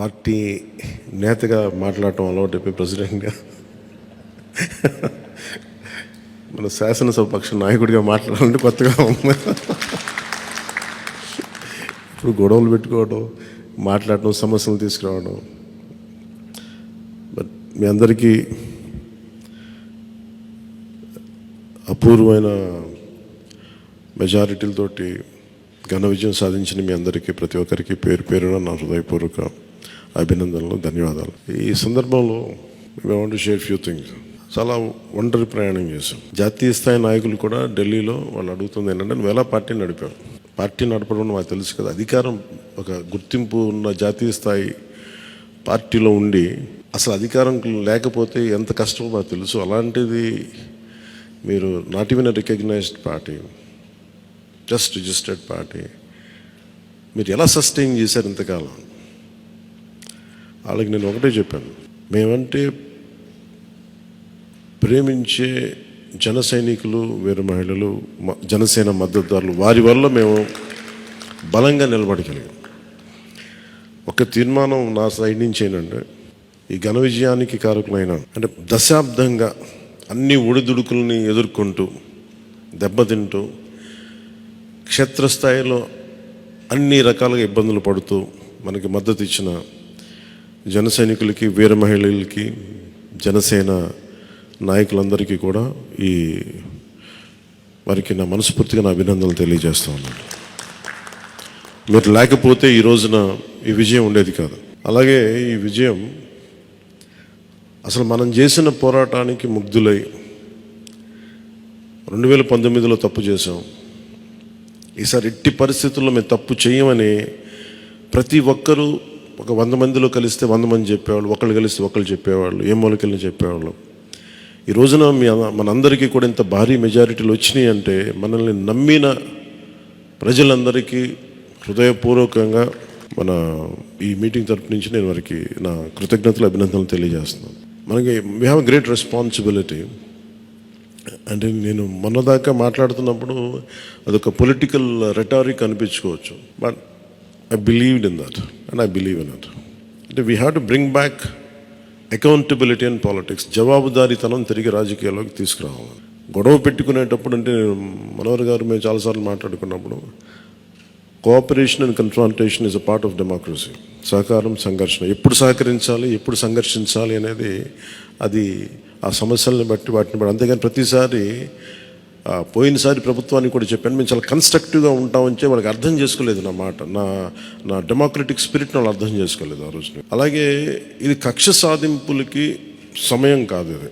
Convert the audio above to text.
Party నేతగా మాట్లాడటం అలవాటు అయిపోయి ప్రెసిడెంట్గా. మన శాసనసభ పక్ష నాయకుడిగా మాట్లాడాలంటే కొత్తగా ఉంది. ఇప్పుడు గొడవలు పెట్టుకోవడం మాట్లాడటం సమస్యలు తీసుకురావడం. బట్ మీ అందరికీ అపూర్వమైన మెజారిటీలతోటి ఘన విజయం సాధించిన మీ అందరికీ ప్రతి ఒక్కరికి పేరు పేరున నా హృదయపూర్వక అభినందనలు ధన్యవాదాలు. ఈ సందర్భంలో మేము షేర్ ఫ్యూ థింగ్స్ చాలా ఒంటరి ప్రయాణం చేశాం. జాతీయ స్థాయి నాయకులు కూడా ఢిల్లీలో వాళ్ళు అడుగుతుంది ఏంటంటే నువ్వు ఎలా పార్టీ నడిపావు పార్టీ నడపడం మాకు తెలుసు కదా. అధికారం ఒక గుర్తింపు ఉన్న జాతీయ స్థాయి పార్టీలో ఉండి అసలు అధికారం లేకపోతే ఎంత కష్టమో మాకు తెలుసు. అలాంటిది మీరు not even recognised party just registered party మీరు ఎలా సస్టైన్ చేశారు ఇంతకాలం? వాళ్ళకి నేను ఒకటే చెప్పాను. మేమంటే ప్రేమించే జన సైనికులు వీర మహిళలు మ- జనసేన మద్దతుదారులు వారి వల్ల మేము బలంగా నిలబడగలిగాం. ఒక తీర్మానం నా సైడ్ నుంచి ఏంటంటే ఈ ఘన విజయానికి కారకులైన అంటే దశాబ్దంగా అన్ని ఒడిదుడుకుల్ని ఎదుర్కొంటూ దెబ్బతింటూ క్షేత్రస్థాయిలో అన్ని రకాలుగా ఇబ్బందులు పడుతూ మనకి మద్దతు ఇచ్చిన జన సైనికులకి వీర మహిళలకి జనసేన నాయకులందరికీ కూడా ఈ వారికి నా మనస్ఫూర్తిగా నా అభినందనలు తెలియజేస్తా ఉన్నాను. మీరు లేకపోతే ఈ రోజున ఈ విజయం ఉండేది కాదు. అలాగే ఈ విజయం అసలు మనం చేసిన పోరాటానికి ముగ్ధులై రెండు వేల పంతొమ్మిదిలో తప్పు చేసాం ఈసారి ఎట్టి పరిస్థితుల్లో మేము తప్పు చేయమని ప్రతి ఒక్కరూ ఒక వంద మందిలో కలిస్తే వంద మంది చెప్పేవాళ్ళు ఒకళ్ళు కలిస్తే ఒకళ్ళు చెప్పేవాళ్ళు ఏ మూలకెళ్ళి చెప్పేవాళ్ళు. ఈ రోజున మీ మనందరికీ కూడా ఇంత భారీ మెజారిటీలు వచ్చినాయి అంటే మనల్ని నమ్మిన ప్రజలందరికీ హృదయపూర్వకంగా మన ఈ మీటింగ్ తరపు నుంచి నేను వారికి నా కృతజ్ఞతలు అభినందనలు తెలియజేస్తున్నాను. మనకి వీ హ్యావ్ గ్రేట్ రెస్పాన్సిబిలిటీ అంటే నేను మొన్నదాకా మాట్లాడుతున్నప్పుడు అదొక political rhetoric అనిపించుకోవచ్చు. But I believed in that and I believe in that అంటే we have to bring back accountability and politics జవాబుదారీతనం తిరిగి రాజకీయాల్లోకి తీసుకురావాలి. గొడవ పెట్టుకునేటప్పుడు అంటే నేను మనోహర్ గారు మేము చాలాసార్లు మాట్లాడుకున్నప్పుడు cooperation and confrontation is a part of democracy సహకారం సంఘర్షణ. ఎప్పుడు సహకరించాలి ఎప్పుడు సంఘర్షించాలి అనేది అది ఆ సమస్యలను బట్టి వాటిని బట్టి. అంతేగాని ప్రతిసారి పోయినసారి ప్రభుత్వానికి కూడా చెప్పాను మేము చాలా కన్స్ట్రక్టివ్గా ఉంటామని చెప్పి వాళ్ళకి అర్థం చేసుకోలేదు నా మాట. నా నా డెమోక్రటిక్ స్పిరిట్ని వాళ్ళు అర్థం చేసుకోలేదు ఆ రోజున అలాగే ఇది కక్ష సాధింపులకి సమయం కాదు ఇది.